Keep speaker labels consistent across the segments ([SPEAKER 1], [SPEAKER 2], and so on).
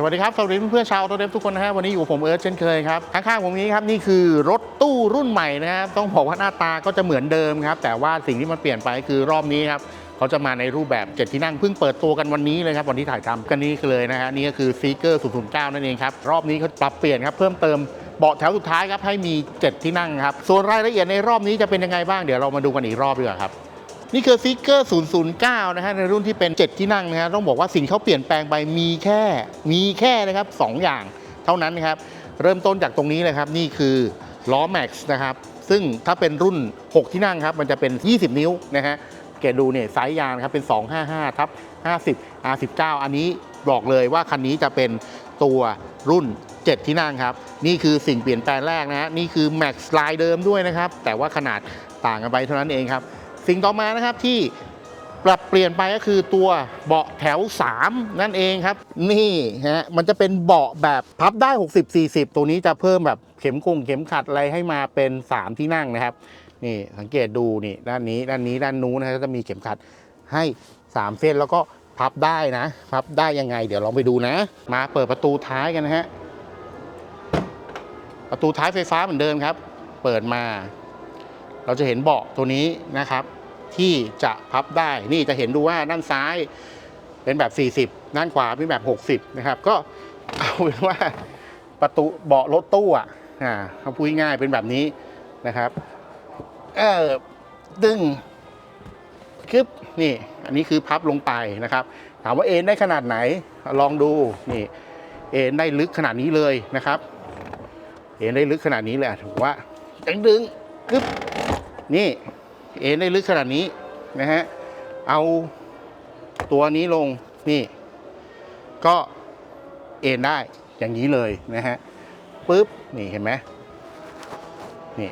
[SPEAKER 1] สวัสดีครับ สวัสดีเพื่อนๆชาวโตเดฟทุกคนนะฮะวันนี้อยู่ผมเอิร์ธเช่นเคยครับ ข้างๆผมนี้ครับนี่คือรถตู้รุ่นใหม่นะครับต้องบอกว่าหน้าตาก็จะเหมือนเดิมครับ แต่ว่าสิ่งที่มันเปลี่ยนไปคือรอบนี้ครับเขาจะมาในรูปแบบ 7 ที่นั่งเพิ่งเปิดตัวกันวันนี้เลยครับวันที่ถ่ายทำกันนี้เลยนะฮะนี่ก็คือซีเกอร์009 นั่นเองครับรอบนี้เขาปรับเปลี่ยนครับเพิ่มเติมเบาะแถวสุดท้ายครับให้มี 7 ที่นั่งครับส่วนรายละเอียดในรอบนี้จะเป็นยังไงบ้างเดี๋ยวเรามาดูกันอีกรอบดีกว่าครับ นี่คือฟิกเกอร์ 009 นะฮะในรุ่นที่เป็น 7 ที่นั่งนะฮะต้องบอกว่าสิ่งที่เขาเปลี่ยนแปลงไปมีแค่มีแค่นะครับ2อย่างเท่านั้นนะครับเริ่มต้นจากตรงนี้เลยครับนี่คือล้อแม็กซ์นะครับซึ่งถ้าเป็นรุ่น 6 ที่นั่งครับมันจะเป็น 20 นิ้วนะฮะเกดูเนี่ยไซส์ยางครับเป็น 255ทับ50 R19 อันนี้บอกเลยว่าคันนี้จะเป็นตัวรุ่น 7 ที่นั่งครับ นี่คือสิ่งเปลี่ยนแปลงแรกนะฮะนี่คือ Max ลายเดิมด้วยนะครับ แต่ว่าขนาดต่างกันไปเท่านั้นเองครับ สิ่งต่อมานะครับที่ปรับเปลี่ยนไปก็คือตัวเบาะแถว 3 นั่นเองครับ นี่ฮะมันจะเป็นเบาะแบบพับได้ 60 40 ตัวนี้จะเพิ่มแบบเข็มคงเข็มขัดอะไรให้มาเป็น 3 ที่นั่งนะครับ นี่สังเกตดูนี่ด้านนี้ด้านนี้ด้านนู้นนะจะมีเข็มขัดให้ 3 เส้นแล้วก็พับได้นะ พับได้ยังไง เดี๋ยวลองไปดูนะ มาเปิดประตูท้ายกันนะฮะประตูท้ายไฟฟ้าเหมือนเดิมครับ เปิดมา เราจะเห็นเบาะตัวนี้นะครับ ที่จะพับได้ นี่จะเห็นดูว่าด้านซ้ายเป็นแบบ 40 ด้านขวาเป็นแบบ 60 นะครับ ก็เอาเป็นว่าประตูเบาะรถตู้อะอ่าเขาพูดง่ายเป็นแบบนี้นะครับเออดึงคลิปนี่ อันนี้คือพับลงไปนะครับ ถามว่าเอ็นได้ขนาดไหน ลองดูนี่เอ็นได้ลึกขนาดนี้เลยนะครับเอ็นได้ลึกขนาดนี้เลยถือว่าดึงดึงๆกึ๊บนี่ เอ็นได้ลึกขนาดนี้นะฮะ เอาตัวนี้ลงนี่ ก็เอ็นได้อย่างนี้เลยนะฮะปุ๊บนี่เห็นไหมนี่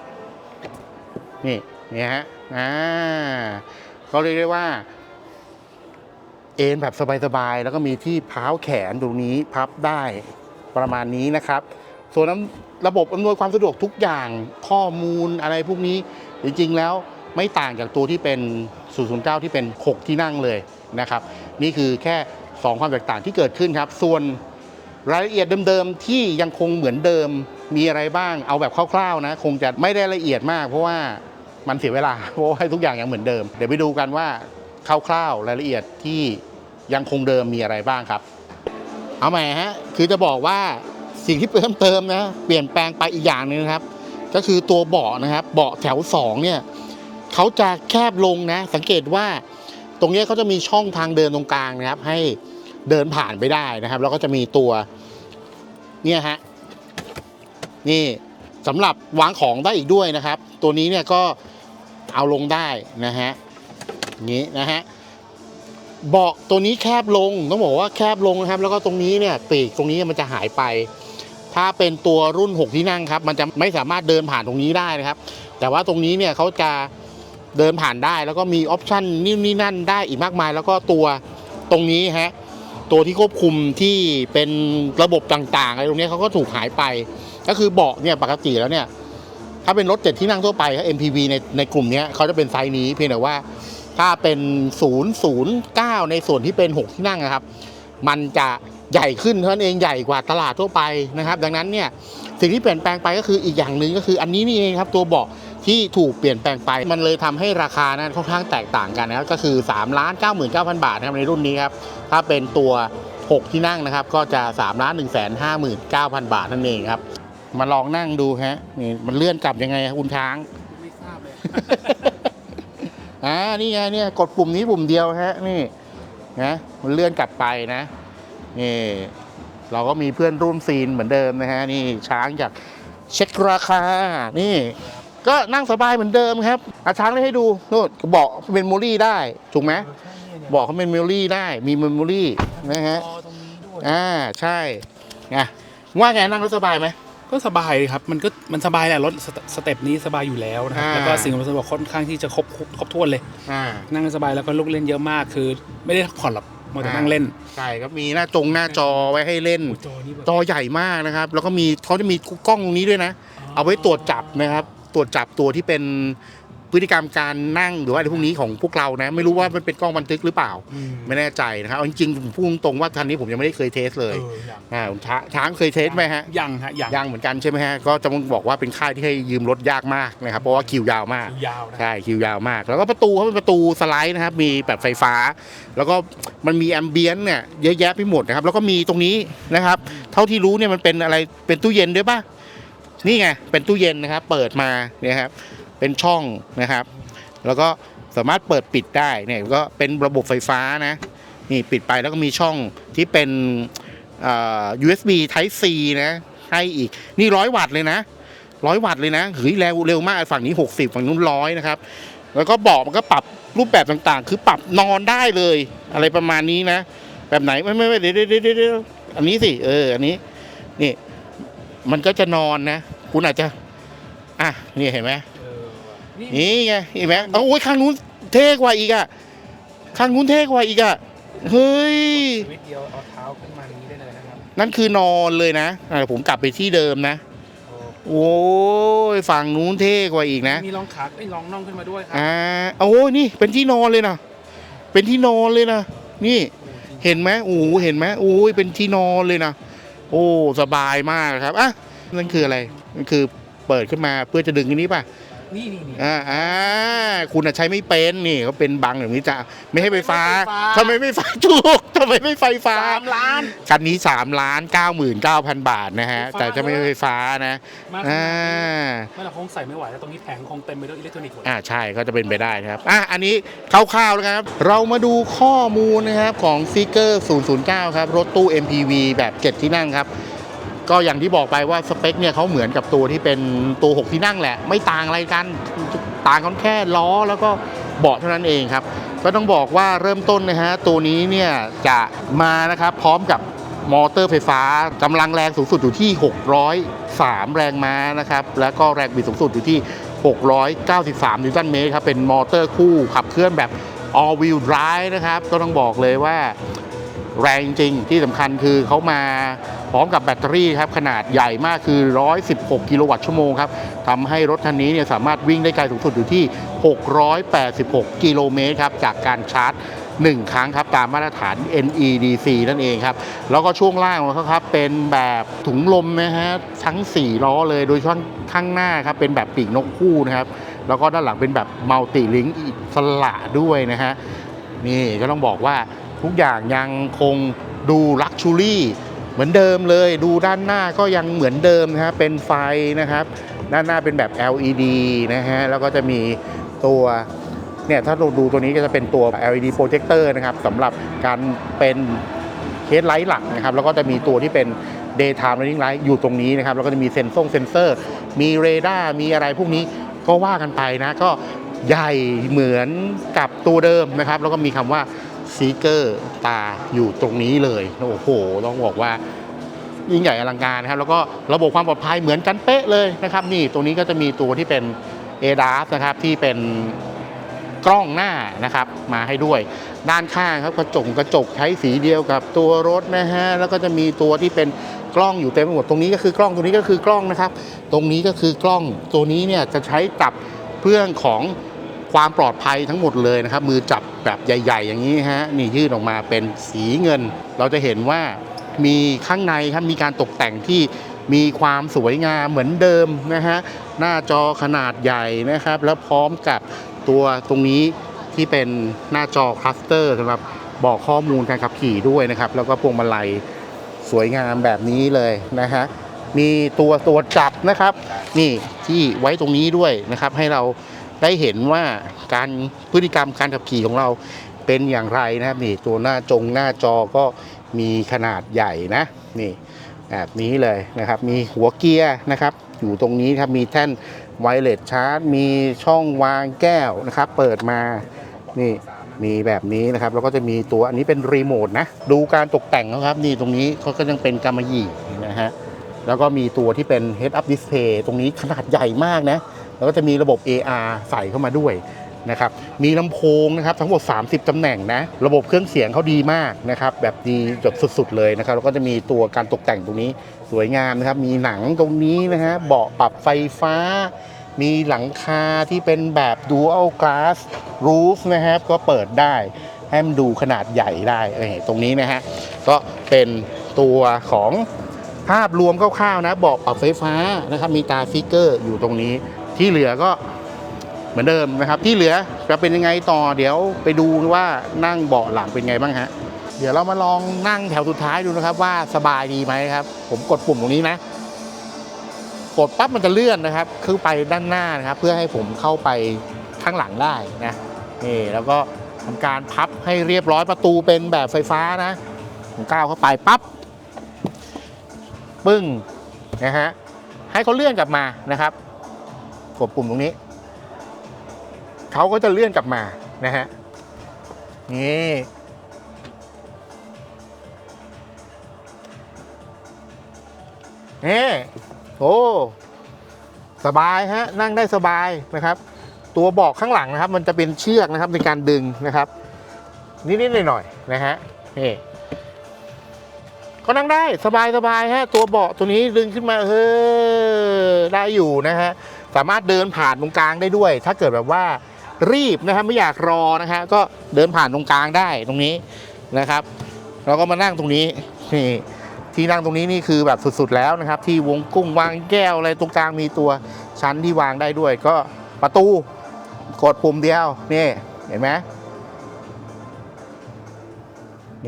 [SPEAKER 1] นี่นี่ฮะอ่าก็เรียกได้ว่า เอ็นแบบสบาย ๆ แล้วก็มีที่เท้าแขนตรงนี้พับได้ประมาณนี้นะครับ ส่วนระบบอำนวยความสะดวกทุกอย่างข้อมูลอะไรพวกนี้จริง ๆ แล้ว ไม่ต่างจากตัวที่เป็น 009 ที่เป็น 6 ที่นั่งเลยนะครับ นี่คือแค่ 2 ความแตกต่างที่เกิดขึ้นครับ ส่วนรายละเอียดเดิมๆที่ยังคงเหมือนเดิมมีอะไรบ้างเอาแบบคร่าวๆนะคงจะไม่ได้ละเอียดมาก เพราะว่ามันเสียเวลาเพราะว่าให้ทุกอย่างยังเหมือนเดิม เดี๋ยวไปดูกันว่าคร่าวๆรายละเอียดที่ยังคงเดิมมีอะไรบ้างครับ เอาใหม่ฮะคือจะบอกว่าสิ่งที่เพิ่มเติมนะเปลี่ยนแปลงไปอีกอย่างหนึงนะครับ ก็คือตัวเบาะนะครับ เบาะแถวสองเนี่ย เขาจะแคบลงนะ สังเกตว่าตรงนี้เขาจะมีช่องทางเดินตรงกลางนะครับ ให้เดินผ่านไปได้นะครับ แล้วก็จะมีตัวเนี่ยฮะนี่สำหรับวางของได้อีกด้วยนะครับ ตัวนี้เนี่ยก็เอาลงได้นะฮะนี้นะฮะเบาะตัวนี้แคบลงต้องบอกว่าแคบลงนะครับ แล้วก็ตรงนี้เนี่ยปีกตรงนี้มันจะหายไป ถ้าเป็นตัวรุ่น 6 ที่นั่งครับ มันจะไม่สามารถเดินผ่านตรงนี้ได้นะครับ แต่ว่าตรงนี้เนี่ยเขาจะ เดินผ่านได้แล้วก็มีออปชันนี่นี่นั่นได้อีกมากมาย แล้วก็ตัวตรงนี้ฮะตัวที่ควบคุมที่เป็นระบบต่างๆอะไรตรงนี้เขาก็ถูกหายไป ก็คือเบาะเนี่ยปกติแล้วเนี่ยถ้าเป็นรถเจ็ดที่นั่งทั่วไป MPV ในในกลุ่มนี้เขาจะเป็นไซส์นี้เพียงแต่ว่าถ้าเป็น 009 ในส่วนที่เป็น 6 ที่นั่งนะครับ มันจะใหญ่ขึ้นเท่านั้นเองใหญ่กว่าตลาดทั่วไปนะครับ ดังนั้นเนี่ยสิ่งที่เปลี่ยนแปลงไปก็คืออีกอย่างหนึ่งก็คืออันนี้นี่เองครับตัวเบาะ ที่ถูกเปลี่ยนแปลงไป มันเลยทำให้ราคานั้นค่อนข้างแตกต่างกันนะครับก็คือ3ล้าน99,000 บาทนะครับในรุ่นนี้ครับถ้าเป็นตัว 6 ที่นั่งนะครับก็จะ3ล้าน1 5 9 0 0 0 บาทนั่นเองครับมาลองนั่งดูฮะนี่มันเลื่อนกลับยังไงครับคุณช้าง
[SPEAKER 2] ไม่ทราบเลย
[SPEAKER 1] อ่านี่ไงเนี่ยกดปุ่มนี้ปุ่มเดียวฮะนี่นะมันเลื่อนกลับไปนะนี่เราก็มีเพื่อนร่วมซีนเหมือนเดิมนะฮะนี่ช้างจากเช็คราคานี่ ก็นั่งสบายเหมือนเดิมครับอาช้างเลยให้ดูนู่นเบอกเป็นเมมโมรี่ได้ถูกไหมบอกเขาเป็นเมมโมรี่ได้มีเมมโมรี่นะฮะ
[SPEAKER 2] พอตรงนี้ด้วย
[SPEAKER 1] อ่าใช่ไงว่าไงนั่งรถสบายไหม
[SPEAKER 2] ก็สบายดีครับมันก็มันสบายแหละรถสเตสเต็ปนี้สบายอยู่แล้วนะครับ
[SPEAKER 1] อ่า
[SPEAKER 2] แล้วก็สิ่งอำนวยความสะดวกค่อนข้างที่จะครบครบครบถ้วนเลย
[SPEAKER 1] อ่า
[SPEAKER 2] นั่งสบายแล้วก็ลูกเล่นเยอะมากคือ ไม่ได้ผ่อนหรอกมัวแต่นั่งเล่น
[SPEAKER 1] ใช่ครับมีหน้าจงหน้าจอไว้ให้เล่น
[SPEAKER 2] โอ้จอนี่แบบ
[SPEAKER 1] จอใหญ่มากนะครับ แล้วก็มีเขาจะมีกล้องตรงนี้ด้วยนะ เอาไว้ตรวจจับนะครับ ตรวจจับตัวที่เป็นพพฤติกรรมการนั่งหรือว่าอะไรพวกนี้ของพวกเรานะ ไม่รู้ว่ามันเป็นกล้องบันทึกหรือเปล่า
[SPEAKER 2] อืม
[SPEAKER 1] ไม่แน่ใจนะครับเอาจริงๆผมพูดตรงๆว่าทันนี้ผมยังไม่ได้เคยเทสเลย
[SPEAKER 2] เออยัง
[SPEAKER 1] อ่าช้างช้างเคยเทสไหมฮะ
[SPEAKER 2] ยังฮะยัง
[SPEAKER 1] ยังเหมือนกันใช่ไหมฮะก็จะบอกว่าเป็นค่ายที่ให้ยืมรถยากมากนะครับเพราะว่าคิวยาวมาก
[SPEAKER 2] ยาวนะ
[SPEAKER 1] ใช่คิวยาวมาก แล้วก็ประตูเขาเป็นประตูสไลด์นะครับมีแบบไฟฟ้า แล้วก็มันมีแอมเบียนเนี่ยเยอะแยะไปหมดนะครับแล้วก็มีตรงนี้นะครับ เท่าที่รู้เนี่ยมันเป็นอะไรเป็นตู้เย็นด้วยป่ะ นี่ไงเป็นตู้เย็นนะครับ เปิดมาเนี่ยครับเป็นช่องนะครับ แล้วก็สามารถเปิดปิดได้เนี่ยก็เป็นระบบไฟฟ้านะนี่ปิดไปแล้วก็มีช่องที่เป็นอ่อ USB Type C นะให้อีกนี่ร้อยวัตต์เลยนะร้อยวัตต์เลยนะเฮ้ยเร็วเร็วมากฝั่งนี้ 60 ฝั่งนู้นร้อยนะครับ แล้วก็เบาะมันก็ปรับรูปแบบต่างๆ คือปรับนอนได้เลย อะไรประมาณนี้นะ แบบไหนไม่ไม่ไม่เดี๋ยวเดี๋ยวเดี๋ยวอันนี้สิเอออันนี้นี่มันก็จะนอนนะ คุณอาจจะ อะนี่เห็นไหม
[SPEAKER 2] เออนี่
[SPEAKER 1] นี่ไงเห็นไหมเอาโอ้ยข้างนู้นเท่กว่าอีกอะข้างนู้นเท่กว่าอีกอะเฮ้ย
[SPEAKER 2] สวิตช์เดียวเอาเท้าขึ้นมานี้ได้เลยนะครับ
[SPEAKER 1] นั่นคือนอนเลยนะอะผมกลับไปที่เดิมนะ
[SPEAKER 2] โอ้
[SPEAKER 1] โอ้ยฝั่งนู้นเท่กว่าอีกนะ
[SPEAKER 2] มีรองขาไอ้ยรองน่องขึ้นมาด้วยครั
[SPEAKER 1] อ่าโอ้ยนี่เป็นที่นอนเลยนะเป็นที่นอนเลยนะนี่
[SPEAKER 2] โอ้จริง
[SPEAKER 1] เห็นไหมโอ้โหเห็นไหมโอ้ยเป็นที่นอนเลยนะโอ้สบายมากครับอะ นั่นคืออะไรนั่นคือเปิดขึ้นมาเพื่อจะดึงอันนี้ป่ะ
[SPEAKER 2] นี่นี่นี่
[SPEAKER 1] อ่าอ่าคุณอะใช้ไม่เป็นนี่เขาเป็นบังแบบนี้จะไม่ให้ไฟฟ้า
[SPEAKER 2] ไม่ให้ไฟฟ้า
[SPEAKER 1] ทำไมไม่ไฟถูกทำไมไม่ไฟฟ้า
[SPEAKER 2] สามล้าน
[SPEAKER 1] คันนี้3ล้าน9 9 0 0 0 บาทนะฮะ
[SPEAKER 2] ไฟฟ้า
[SPEAKER 1] แต่จะไม่ไฟฟ้านะ
[SPEAKER 2] มา
[SPEAKER 1] อ่า
[SPEAKER 2] ไม่เราคงใส่ไม่ไหวแล้วตรงนี้แผงคงเต็มไปด้วยอิเล็กทรอนิกส์หมด
[SPEAKER 1] อ่าใช่ก็จะเป็นไปได้นะครับอะอันนี้คร่าวๆแล้วครับ เรามาดูข้อมูลนะครับของ f i g u r 009 ครับ รถตู้ MPV แบบ 7 ที่นั่งครับ ก็อย่างที่บอกไปว่าสเปคเนี่ยเขาเหมือนกับตัวที่เป็นตัว 6 ที่นั่งแหละ ไม่ต่างอะไรกันต่างกันแค่ล้อแล้วก็เบาะเท่านั้นเองครับ ก็ต้องบอกว่าเริ่มต้นนะฮะตัวนี้เนี่ยจะมานะครับพร้อมกับมอเตอร์ไฟฟ้ากำลังแรงสูงสุดอยู่ที่ 603 แรงม้านะครับ แล้วก็แรงบิดสูงสุดอยู่ที่ 693 นิวตันเมตรครับ เป็นมอเตอร์คู่ขับเคลื่อนแบบ all wheel drive นะครับ ก็ต้องบอกเลยว่าแรงจริงที่สำคัญคือเขามา ร้อมกับแบตเตอรี่ครับขนาดใหญ่มากคือ 116 กิโลวัตต์ชั่วโมงครับทำให้รถคันนี้เนี่ยสามารถวิ่งได้ไกลสูงสุดอยู่ที่ 686 กิโลเมตรครับจากการชาร์จ1 ครั้งครับตามมาตรฐาน NEDC นั่นเองครับ แล้วก็ช่วงล่างของเขาครับเป็นแบบถุงลมนะฮะทั้ง 4 ล้อเลยโดยช่วงข้างหน้าครับเป็นแบบปีกนกคู่นะครับแล้วก็ด้านหลังเป็นแบบมัลติลิงอิสระด้วยนะฮะนี่ก็ต้องบอกว่าทุกอย่างยังคงดูลักชูรี่ เหมือนเดิมเลยดูด้านหน้าก็ยังเหมือนเดิมนะฮะเป็นไฟนะครับ ด้านหน้าเป็นแบบ LED นะฮะแล้วก็จะมีตัวเนี่ยถ้าเราดูตัวนี้ก็จะเป็นตัว LED projector นะครับสำหรับการเป็นเคสไลท์หลักนะครับ แล้วก็จะมีตัวที่เป็น daytime running light อยู่ตรงนี้นะครับ แล้วก็จะมีเซนซ่งเซนเซอร์ มีเรดาร์มีอะไรพวกนี้ก็ว่ากันไปนะ ก็ใหญ่เหมือนกับตัวเดิมนะครับ แล้วก็มีคำว่า ซีเกอร์ตาอยู่ตรงนี้เลยโอ้โหต้องบอกว่ายิ่งใหญ่อลังการนะครับ แล้วก็ระบบความปลอดภัยเหมือนกันเป๊ะเลยนะครับ นี่ตรงนี้ก็จะมีตัวที่เป็น ADAS นะครับที่เป็นกล้องหน้านะครับมาให้ด้วย ด้านข้างครับกระจกกระจกใช้สีเดียวกับตัวรถนะฮะแล้วก็จะมีตัวที่เป็นกล้องอยู่เต็มไปหมดตรงนี้ก็คือกล้องตรงนี้ก็คือกล้องนะครับ ตรงนี้ก็คือกล้องตัวนี้เนี่ยจะใช้จับเรื่องของ ความปลอดภัยทั้งหมดเลยนะครับ มือจับแบบใหญ่ ๆ อย่างนี้ฮะนี่ยื่นออกมาเป็นสีเงิน เราจะเห็นว่ามีข้างในครับมีการตกแต่งที่มีความสวยงามเหมือนเดิมนะฮะหน้าจอขนาดใหญ่นะครับ แล้วพร้อมกับตัวตรงนี้ที่เป็นหน้าจอคลัสเตอร์สำหรับบอกข้อมูลการขับขี่ด้วยนะครับ แล้วก็พวงมาลัยสวยงามแบบนี้เลยนะฮะมีตัวตัวจับนะครับ นี่ที่ไว้ตรงนี้ด้วยนะครับ ให้เรา ได้เห็นว่าการพฤติกรรมการขับขี่ของเราเป็นอย่างไรนะครับนี่ตัวหน้าจงหน้าจอก็มีขนาดใหญ่นะนี่แบบนี้เลยนะครับ มีหัวเกียร์นะครับ อยู่ตรงนี้ครับมีแท่นไวเลสชาร์จ มีช่องวางแก้วนะครับ เปิดมานี่มีแบบนี้นะครับ แล้วก็จะมีตัวอันนี้เป็นรีโมทนะ ดูการตกแต่งเขาครับนี่ตรงนี้เขาก็ยังเป็นกำมะหยี่นะฮะแล้วก็มีตัวที่เป็น Head Up Display ตรงนี้ขนาดใหญ่มากนะ แล้วก็จะมีระบบ AR ใส่เข้ามาด้วยนะครับ มีลำโพงนะครับทั้งหมด 30ตำแหน่งนะ ระบบเครื่องเสียงเขาดีมากนะครับ แบบดีจดสุดๆเลยนะครับ แล้วก็จะมีตัวการตกแต่งตรงนี้สวยงามนะครับ มีหนังตรงนี้นะฮะ เบาะปรับไฟฟ้า มีหลังคาที่เป็นแบบ dual glass roof นะครับ ก็เปิดได้ ให้มันดูขนาดใหญ่ได้ตรงนี้นะฮะ ก็เป็นตัวของภาพรวมคร่าวๆนะ เบาะปรับไฟฟ้านะครับ มีตาฟิกเกอร์อยู่ตรงนี้ ที่เหลือก็เหมือนเดิมนะครับ ที่เหลือจะเป็นยังไงต่อเดี๋ยวไปดูว่านั่งเบาะหลังเป็นไงบ้างฮะเดี๋ยวเรามาลองนั่งแถวสุดท้ายดูนะครับ ว่าสบายดีไหมครับ ผมกดปุ่มตรงนี้นะ กดปั๊บมันจะเลื่อนนะครับคือไปด้านหน้านะครับ เพื่อให้ผมเข้าไปข้างหลังได้นะนี่แล้วก็ทำการพับให้เรียบร้อยประตูเป็นแบบไฟฟ้านะผมก้าวเข้าไปปั๊บปึ้งนะฮะให้เขาเลื่อนกลับมานะครับ กดปุ่มตรงนี้ เขาก็จะเลื่อนกลับมานะฮะ นี่ นี่โอ้สบายฮะ นั่งได้สบายนะครับ ตัวเบอกข้างหลังนะครับ มันจะเป็นเชือกนะครับในการดึงนะครับ นิดๆหน่อยๆนะฮะ นี่ก็นั่งได้สบายสบายฮะตัวเบาะตัวนี้ดึงขึ้นมาเออได้อยู่นะฮะ สามารถเดินผ่านตรงกลางได้ด้วย ถ้าเกิดแบบว่ารีบนะครับไม่อยากรอนะฮะก็เดินผ่านตรงกลางได้ตรงนี้นะครับเราก็มานั่งตรงนี้นี่ที่นั่งตรงนี้นี่คือแบบสุดๆแล้วนะครับ ที่วงกุ้งวางแก้วอะไรตรงกลางมีตัวชั้นที่วางได้ด้วย ก็ประตูกดปุ่มเดียวนี่เห็นไหม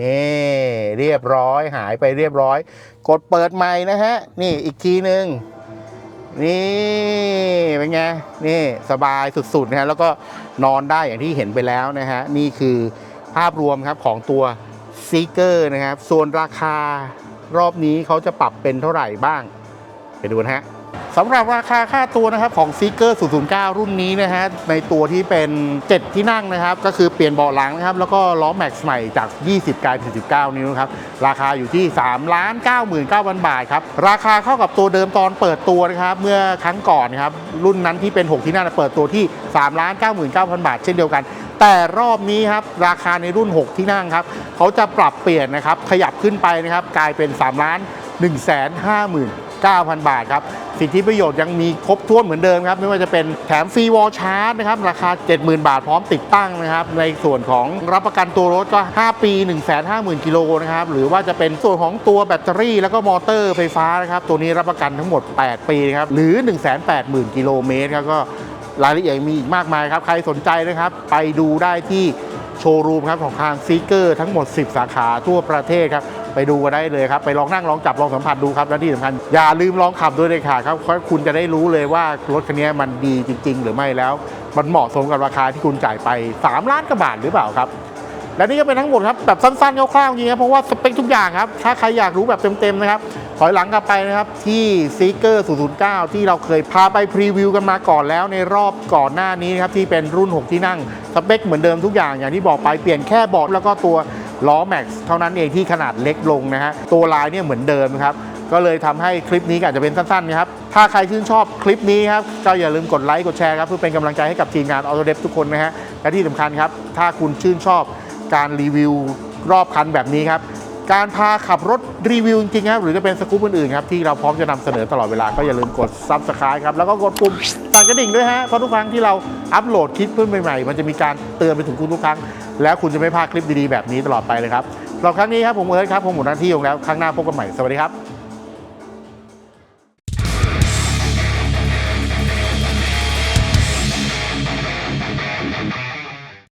[SPEAKER 1] นี่เรียบร้อยหายไปเรียบร้อย กดเปิดใหม่นะฮะ นี่อีกทีหนึ่ง นี่เป็นไงนี่สบายสุดๆนะฮะแล้วก็นอนได้อย่างที่เห็นไปแล้วนะฮะนี่คือภาพรวมครับของตัวซีเกอร์นะครับส่วนราคารอบนี้เขาจะปรับเป็นเท่าไหร่บ้าง ไปดูนะฮะ สำหรับราคาค่าตัวนะครับของ s e e k e r 009 รุ่นนี้นะฮะในตัวที่เป็น 7 ที่นั่งนะครับ ก็คือเปลี่ยนเบาะหลังนะครับ แล้วก็ล้อแม็กซ์ใหม่จาก 20 กลายเป็น 19 นิ้วครับ ราคาอยู่ที่ 3 ล้าน 99,000 บาทครับ ราคาเข้ากับตัวเดิมตอนเปิดตัวนะครับ เมื่อครั้งก่อนนะครับ รุ่นนั้นที่เป็น 6 ที่นั่งเปิดตัวที่ 3 ล้าน 99,000 บาท เช่นเดียวกันแต่รอบนี้ครับราคาในรุ่น 6 ที่นั่งครับเขาจะปรับเปลี่ยนนะครับขยับขึ้นไปนะครับกลายเป็น 3 ล้าน1 5 9 0 0 0 9,000 บาทครับ สิทธิประโยชน์ยังมีครบถ้วนเหมือนเดิมครับ ไม่ว่าจะเป็นแถมฟรีวอลชาร์จนะครับ ราคา 70,000 บาทพร้อมติดตั้งนะครับ ในส่วนของรับประกันตัวรถก็ 5 ปี 150,000 กิโลนะครับ หรือว่าจะเป็นส่วนของตัวแบตเตอรี่ แล้วก็มอเตอร์ไฟฟ้านะครับ ตัวนี้รับประกันทั้งหมด 8 ปีนะครับ หรือ 180,000 กิโลเมตรครับก็รายละเอียดมีอีกมากมายครับ ใครสนใจนะครับ ไปดูได้ที่โชว์รูมครับของทางซีเกอร์ทั้งหมด 10 สาขาทั่วประเทศครับ ไปดูกันได้เลยครับ ไปลองนั่งลองจับลองสัมผัสดูครับและที่สำคัญอย่าลืมลองขับด้วยเลยค่ะครับคุณจะได้รู้เลยว่ารถคันนี้มันดีจริง ๆ หรือไม่แล้ว มันเหมาะสมกับราคาที่คุณจ่ายไป3ล้านกว่าบาทหรือเปล่าครับและนี่ก็เป็นทั้งหมดครับแบบสั้นๆคร่าวๆจริงครับเพราะว่าสเปคทุกอย่างครับ ถ้าใครอยากรู้แบบเต็มๆนะครับถอยหลังกลับไปนะครับที่ Seeker 009 ที่เราเคยพาไปพรีวิวกันมาก่อนแล้วในรอบก่อนหน้านี้นะครับที่เป็นรุ่น 6 ที่นั่ง สเปคเหมือนเดิมทุกอย่างอย่างที่บอกไปเปลี่ยนแค่เบาะแล้วก็ตัว ล้อแม็กซ์เท่านั้นเองที่ขนาดเล็กลงนะฮะตัวลายเนี่ยเหมือนเดิมครับก็เลยทำให้คลิปนี้อาจจะเป็นสั้นๆนะครับถ้าใครชื่นชอบคลิปนี้ครับก็อย่าลืมกดไลค์กดแชร์ครับเพื่อเป็นกำลังใจให้กับทีมงาน Autodesk ทุกคนนะฮะและที่สำคัญครับถ้าคุณชื่นชอบการรีวิวรอบคันแบบนี้ครับการพาขับรถรีวิวจริงๆครับหรือจะเป็นสกู๊ปอื่นๆครับที่เราพร้อมจะนำเสนอตลอดเวลาก็อย่าลืมกด Subscribe ครับแล้วก็กดปุ่มสั่นกระดิ่งด้วยฮะเพราะทุกครั้งที่เราอัปโหลดคลิปเพื่อนใหม่ๆ มันจะมีการเตือนไปถึงคุณทุกครั้ง แล้วคุณจะไม่พลาดคลิปดีๆแบบนี้ตลอดไปเลยครับสำหรับครั้งนี้ครับผมเอิร์ธครับผมหมดหน้าที่ลงแล้วครั้งหน้าพบกันใหม่สวัสดีครับ